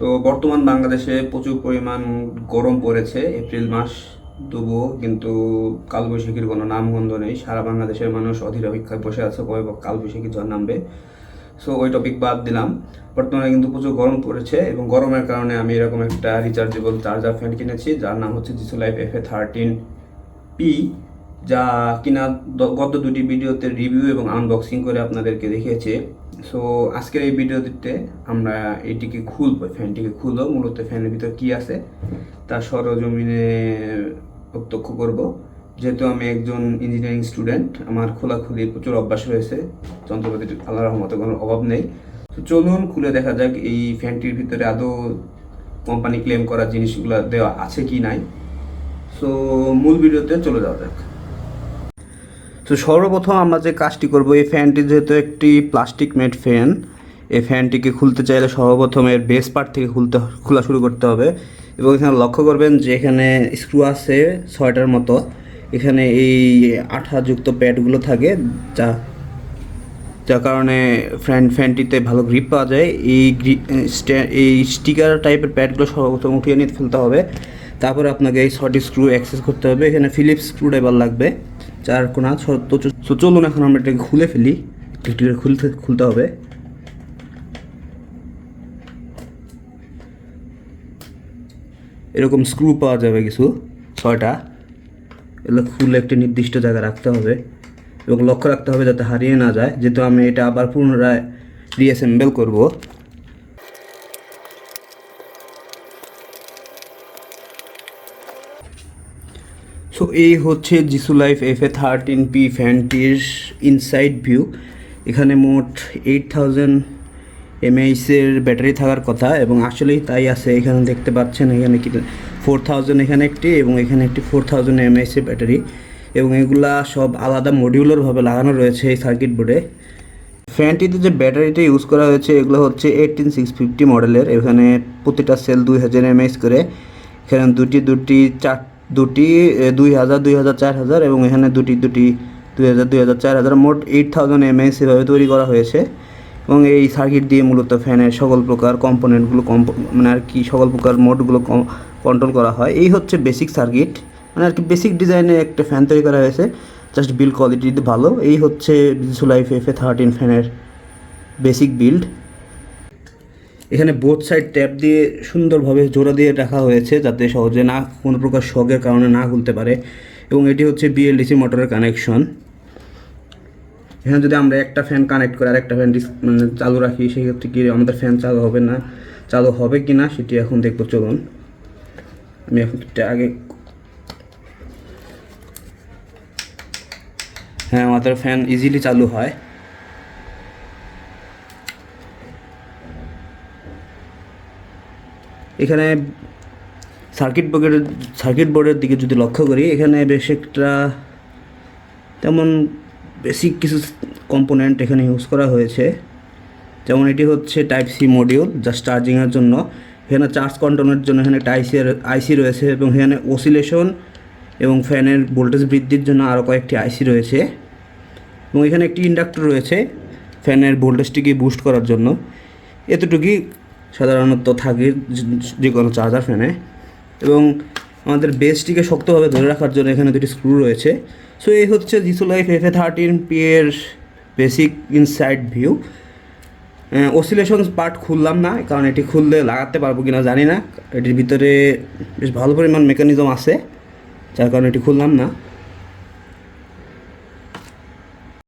তো বর্তমান বাংলাদেশে প্রচুর পরিমাণ গরম পড়েছে। এপ্রিল মাস তবুও কিন্তু কালবৈশাখীর কোনো নামগন্ধ নেই। সারা বাংলাদেশের মানুষ অধীর অপেক্ষায় বসে আছে, কবে কালবৈশাখী ঝড় নামবে। সো ওই টপিক বাদ দিলাম। বর্তমানে কিন্তু প্রচুর গরম পড়েছে এবং গরমের কারণে আমি এরকম একটা রিচার্জেবল চার্জার ফ্যান কিনেছি, যার নাম হচ্ছে Jisu life F A thirteen P যা কিনা গত দুটি ভিডিওতে রিভিউ এবং আনবক্সিং করে আপনাদেরকে দেখিয়েছি। সো আজকের এই ভিডিওটিতে আমরা এটিকে খুলবো ফ্যানটিকে খুলবো। মূলত ফ্যানের ভিতর কী আছে, তা সরজমিনে প্রত্যক্ষ করব। যেহেতু আমি একজন ইঞ্জিনিয়ারিং স্টুডেন্ট আমার খোলাখুলি প্রচুর অভ্যাস রয়েছে। যন্ত্রপাতির আল্লাহ রহমতে কোনো অভাব নেই। তো চলুন, খুলে দেখা যাক এই ফ্যানটির ভিতরে আদৌ কোম্পানি ক্লেম করা জিনিসগুলো দেওয়া আছে কি নাই। সো মূল ভিডিওতে চলে যাওয়া যাক। তো সর্বপ্রথম আমরা যে কাজটি করব, এই ফ্যানটি যেহেতু একটি প্লাস্টিক মেড ফ্যান, এই ফ্যানটিকে খুলতে চাইলে সর্বপ্রথম এর বেস পার্ট থেকে খুলতে, খোলা শুরু করতে হবে এবং এখানে লক্ষ্য করবেন যে এখানে স্ক্রু আছে ছয়টার মতো। এখানে এই আঠাযুক্ত প্যাডগুলো থাকে, যা, যার কারণে ফ্যান, ফ্যানটিতে ভালো গ্রিপ পাওয়া যায়। এই এই স্টিকার টাইপের প্যাডগুলো সর্বপ্রথম উঠিয়ে নিয়ে ফেলতে হবে। তারপরে আপনাকে এই ছটি স্ক্রু অ্যাক্সেস করতে হবে। এখানে ফিলিপস স্ক্রু ড্রাইভার লাগবে। চার কোনা তো চলুন এখন আমরা এটাকে খুলে ফেলি। একটু খুলতে খুলতে হবে। এরকম স্ক্রু পাওয়া যাবে কিছু, ছয়টা। এগুলো খুলে একটি নির্দিষ্ট জায়গায় রাখতে হবে এবং লক্ষ্য রাখতে হবে যাতে হারিয়ে না যায়। যেহেতু আমি এটা আবার পুনরায় রিঅ্যাসেম্বল করব। সো এই হচ্ছে Jisu life F A thirteen P ফ্যানটির inside view এখানে মোট এইট থাউজেন্ড এমএইচের ব্যাটারি থাকার কথা এবং আসলেই তাই আছে। এখানে দেখতে পাচ্ছেন এখানে কি ফোর থাউজেন্ড এখানে একটি এবং এখানে একটি ফোর থাউজেন্ড এমএইচের ব্যাটারি। এবং এগুলা সব আলাদা মডিউলারভাবে লাগানো রয়েছে এই সার্কিট বোর্ডে ফ্যানটিতে যে ব্যাটারিটা ইউজ করা হয়েছে, এগুলো হচ্ছে এইটিন সিক্স ফিফটি মডেলের এখানে প্রতিটা সেল দুই হাজার এমএইচ করে। এখানে দুটি দুটি চার দুটি দুই হাজার দুই হাজার চার হাজার এবং এখানে দুটি দুটি, দুই হাজার দুই হাজার চার হাজার মোট এইট থাউজেন্ড এমএইচ এভাবে তৈরি করা হয়েছে। এবং এই সার্কিট দিয়ে মূলত ফ্যানের সকল প্রকার কম্পোনেন্টগুলো কম্প মানে আর কি সকল প্রকার মোডগুলো কন্ট্রোল করা হয়। এই হচ্ছে বেসিক সার্কিট মানে আর কি বেসিক ডিজাইনের একটা ফ্যান তৈরি করা হয়েছে। জাস্ট বিল্ড কোয়ালিটি ভালো। এই হচ্ছে লাইফ এফ এ থার্টিন ফ্যানের বেসিক বিল্ড এখানে বোথ সাইড ট্যাপ দিয়ে সুন্দরভাবে জোড়া দিয়ে রাখা হয়েছে যাতে সহজে না, কোনো প্রকার শকের কারণে না খুলতে পারে। এবং এটি হচ্ছে বিএলডিসি মোটরের কানেকশন এখানে যদি আমরা একটা ফ্যান কানেক্ট করে আরেকটা ফ্যান মানে চালু রাখি, সেক্ষেত্রে কি আমাদের ফ্যান চালু হবে না, চালু হবে কি না সেটি এখন দেখব, চলুন। আমি এখন আগে হ্যাঁ আমাদের ফ্যান ইজিলি চালু হয়। এখানে সার্কিট বোর্ডের সার্কিট বোর্ডের দিকে যদি লক্ষ্য করি, এখানে বেশ একটা তেমন বেসিক কিছু কম্পোনেন্ট এখানে ইউজ করা হয়েছে। যেমন এটি হচ্ছে টাইপ সি মডিউল জাস্ট চার্জিংয়ের জন্য। এখানে চার্জ কন্ট্রোলের জন্য এখানে একটা আইসি আইসি রয়েছে এবং এখানে ওসিলেশন এবং ফ্যানের ভোল্টেজ বৃদ্ধির জন্য আরও কয়েকটি আইসি রয়েছে। এবং এখানে একটি ইন্ডাক্টর রয়েছে ফ্যানের ভোল্টেজটিকে বুস্ট করার জন্য। এতটুকুই সাধারণত থাকে যে- কোনো চার্জার ফ্যানে। এবং আমাদের বেসটিকে শক্তভাবে ধরে রাখার জন্য এখানে দুটি স্ক্রু রয়েছে। সো এই হচ্ছে Jisu life F A thirteen P এর basic inside view oscillation part খুললাম না, কারণ এটি খুললে লাগাতে পারব কিনা জানি না। এটির ভিতরে বেশ ভালো পরিমাণ মেকানিজম আছে, যার কারণে এটি খুললাম না।